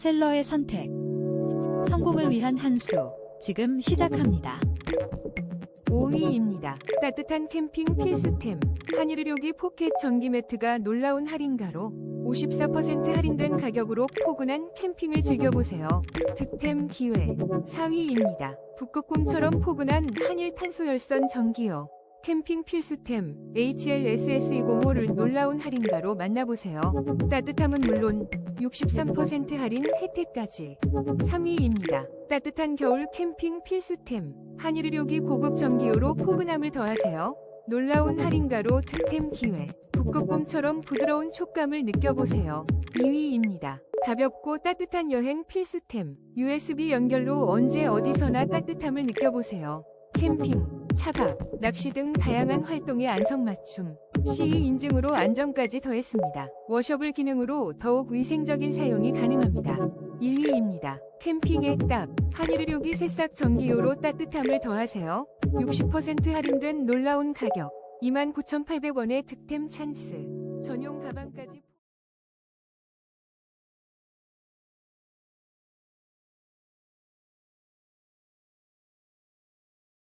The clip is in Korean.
셀러의 선택. 성공을 위한 한 수. 지금 시작합니다. 5위입니다. 따뜻한 캠핑 필수템. 한일의료기 포켓 전기 매트가 놀라운 할인가로 54% 할인된 가격으로 포근한 캠핑을 즐겨보세요. 득템 기회. 4위입니다. 북극곰처럼 포근한 한일 탄소열선 전기요. 캠핑 필수템 HLSS205를 놀라운 할인가로 만나보세요. 따뜻함은 물론 63% 할인 혜택까지. 3위입니다. 따뜻한 겨울 캠핑 필수템 한일의료기 고급 전기요로 포근함을 더하세요. 놀라운 할인가로 득템 기회. 북극곰처럼 부드러운 촉감을 느껴보세요. 2위입니다. 가볍고 따뜻한 여행 필수템. USB 연결로 언제 어디서나 따뜻함을 느껴보세요. 캠핑, 차박, 낚시 등 다양한 활동에 안성맞춤. CE 인증으로 안정까지 더했습니다. 워셔블 기능으로 더욱 위생적인 사용이 가능합니다. 1위입니다. 캠핑의 딱 한일의료기 새싹 전기요로 따뜻함을 더하세요. 60% 할인된 놀라운 가격 29,800원의 득템 찬스 전용 가방까지